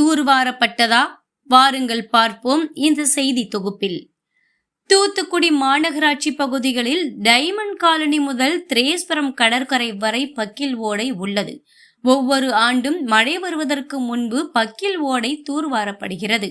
தூர்வாரப்பட்டதா? வாருங்கள் பார்ப்போம் இந்த செய்தி தொகுப்பில். தூத்துக்குடி மாநகராட்சி பகுதிகளில் டைமண்ட் காலனி முதல் திரேஸ்வரம் கடற்கரை வரை பக்கில் ஓடை உள்ளது. ஒவ்வொரு ஆண்டும் மழை வருவதற்கு முன்பு பக்கில் ஓடை தூர்வாரப்படுகிறது.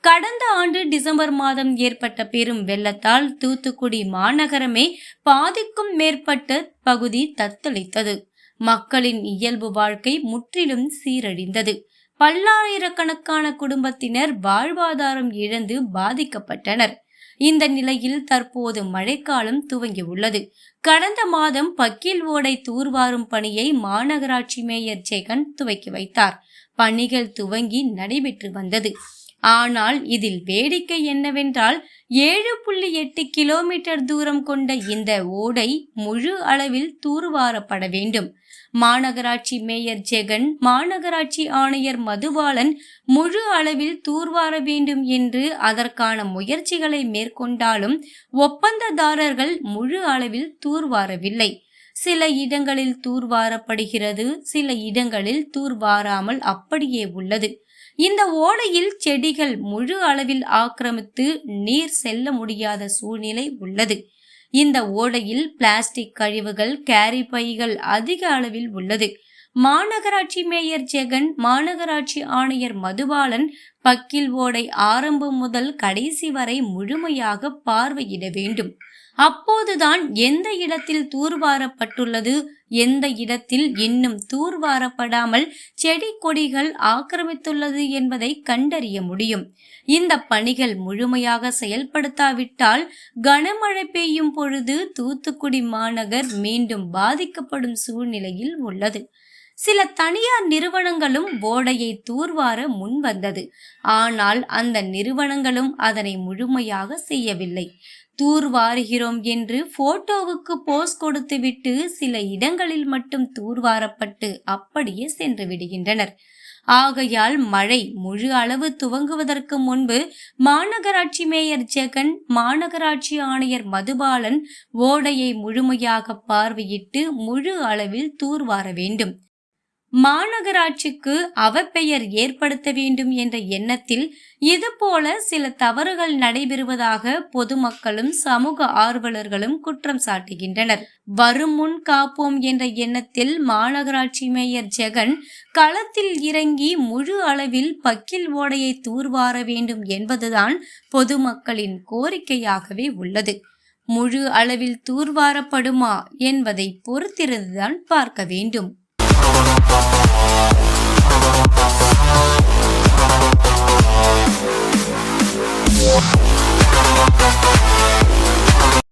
கடந்த ஆண்டு டிசம்பர் மாதம் ஏற்பட்ட பெரும் வெள்ளத்தால் தூத்துக்குடி மாநகரமே பாதிக்கும் மேற்பட்ட பகுதி தத்தளித்தது. மக்களின் இயல்பு வாழ்க்கை முற்றிலும் சீரழிந்தது. பல்லாயிரக்கணக்கான குடும்பத்தினர் வாழ்வாதாரம் இழந்து பாதிக்கப்பட்டனர். இந்த நிலையில் தற்போது மழைக்காலம் துவங்கியுள்ளது. கடந்த மாதம் பக்கில் ஓடை தூர்வாரும் பணியை மாநகராட்சி மேயர் ஜெகன் துவக்கி வைத்தார். பணிகள் துவங்கி நடைபெற்று வந்தது. ஆனால் இதில் வேடிக்கை என்னவென்றால் ஏழு புள்ளி எட்டு கிலோமீட்டர் தூரம் கொண்ட இந்த ஓடை முழு அளவில் தூர்வாரப்பட வேண்டும். மாநகராட்சி மேயர் ஜெகன் மாநகராட்சி ஆணையர் மதுபாலன் முழு அளவில் தூர்வார வேண்டும் என்று அதற்கான முயற்சிகளை மேற்கொண்டாலும் ஒப்பந்ததாரர்கள் முழு அளவில் தூர்வாரவில்லை. சில இடங்களில் தூர்வாரப்படுகிறது சில இடங்களில் தூர்வாராமல் அப்படியே உள்ளது. இந்த ஓடையில் செடிகள் முழு அளவில் ஆக்கிரமித்து நீர் செல்ல முடியாத சூழ்நிலை உள்ளது. இந்த ஓடையில் பிளாஸ்டிக் கழிவுகள் கேரி பைகள் அதிக அளவில் உள்ளது. மாநகராட்சி மேயர் ஜெகன் மாநகராட்சி ஆணையர் மதுபாலன் பக்கில் ஓடை ஆரம்பம் முதல் கடைசி வரை முழுமையாக பார்வையிட வேண்டும். அப்போதுதான் எந்த இடத்தில் தூர்வாரப்பட்டுள்ளது எந்த இடத்தில் இன்னும் தூர்வாரப்படாமல் செடி கொடிகள் ஆக்கிரமித்துள்ளது என்பதை கண்டறிய முடியும். இந்த பணிகள் முழுமையாக செயல்படுத்தாவிட்டால் கனமழை பெய்யும் பொழுது தூத்துக்குடி மாநகர் மீண்டும் பாதிக்கப்படும் சூழ்நிலையில் உள்ளது. சில தனியார் நிறுவனங்களும் ஓடையை தூர்வார முன் வந்தது. ஆனால் அந்த நிறுவனங்களும் அதனை முழுமையாக செய்யவில்லை. தூர்வாருகிறோம் என்று போட்டோவுக்கு போஸ் கொடுத்துவிட்டு சில இடங்களில் மட்டும் தூர்வாரப்பட்டு அப்படியே சென்று விடுகின்றனர். ஆகையால் மழை முழு அளவு துவங்குவதற்கு முன்பு மாநகராட்சி மேயர் ஜெகன் மாநகராட்சி ஆணையர் மதுபாலன் ஓடையை முழுமையாக பார்வையிட்டு முழு அளவில் தூர்வார வேண்டும். மாநகராட்சிக்கு அவப்பெயர் ஏற்படுத்த வேண்டும் என்ற எண்ணத்தில் இதுபோல சில தவறுகள் நடைபெறுவதாக பொதுமக்களும் சமூக ஆர்வலர்களும் குற்றம் சாட்டுகின்றனர். வரும் முன் காப்போம் என்ற எண்ணத்தில் மாநகராட்சி மேயர் ஜெகன் களத்தில் இறங்கி முழு அளவில் பக்கில் ஓடையை தூர்வார வேண்டும் என்பதுதான் பொதுமக்களின் கோரிக்கையாகவே உள்ளது. முழு அளவில் தூர்வாரப்படுமா என்பதை பொறுத்திருந்துதான் பார்க்க வேண்டும். Thank